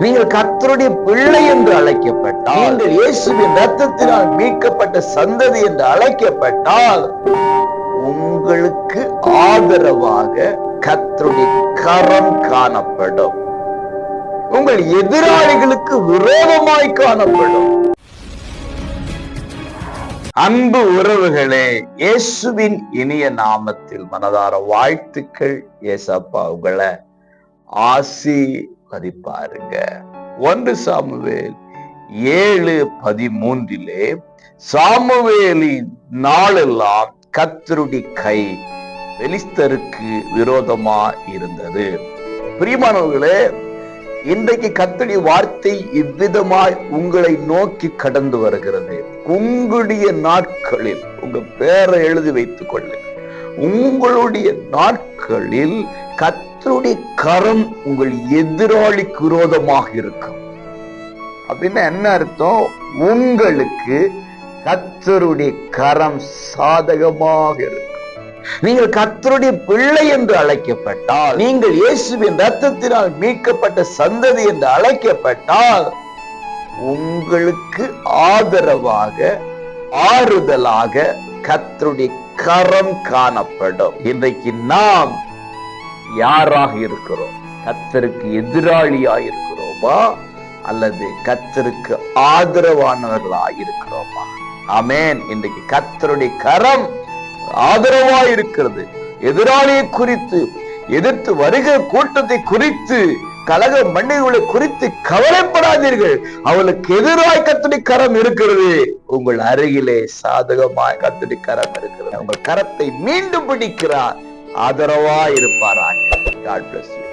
நீங்கள் கர்த்தருடைய பிள்ளை என்று அழைக்கப்பட்டால் நீங்கள் இயேசுவின் ரத்தத்தினால் மீட்கப்பட்ட சந்ததி என்று அழைக்கப்பட்டால் உங்களுக்கு ஆதரவாக கர்த்தருடைய கரம் காணப்படும். உங்கள் எதிராளிகளுக்கு விரோதமாய் காணப்படும். அன்பு உறவுகளே இயேசுவின் இனிய நாமத்தில் மனதார வாழ்த்துக்கள் ஏசப்பா உங்களை ஆசீர்வதிப்பாருங்க ஒன்று சாமுவேல் ஏழு பதிமூன்றிலே சாமுவேலின் நாளெல்லாம் கத்தருடைய கை பெலிஸ்தருக்கு விரோதமா இருந்தது. பிரியமானவர்களே இன்றைக்கு கத்தடி வார்த்தை இவ்விதமாய் உங்களை நோக்கி கடந்து வருகிறது. உங்களுடைய நாட்களில் உங்க பேரை எழுதி வைத்துக் கொள்ளுங்கள் உங்களுடைய நாட்கள் நாட்களில் கத்தருடைய கரம் உங்கள் எதிராளிக்கு விரோதமாக இருக்கும். அப்படின்னா என்ன அர்த்தம்? உங்களுக்கு கத்தருடைய கரம் சாதகமாக இருக்கும். நீங்கள் கத்தருடைய பிள்ளை என்று அழைக்கப்பட்டால் நீங்கள் இயேசுவின் ரத்தத்தினால் மீட்கப்பட்ட சந்ததி என்று அழைக்கப்பட்டால் உங்களுக்கு ஆதரவாக ஆறுதலாக கத்தருடைய கரம் காணப்படும். இன்றைக்கு நாம் யாராக இருக்கிறோம்? கத்தருக்கு எதிராளியாக இருக்கிறோமா? அல்லது கத்தருக்கு ஆதரவானவர்களாக இருக்கிறோமா? ஆமேன். இன்றைக்கு கத்தருடைய கரம் ஆதரவா இருக்கிறது. எதிராளியை குறித்து எதிர்த்து வருகிற கூட்டத்தை குறித்து கழக மண்ணிகளை குறித்து கவலைப்படாதீர்கள். அவளுக்கு எதிராய் கத்துடி கரம் இருக்கிறது. உங்கள் அருகிலே சாதகமாய் கத்துடி கரம் இருக்கிறது. உங்கள் கரத்தை மீண்டும் பிடிக்கிறார். ஆதரவா இருப்பாராங்க God bless you.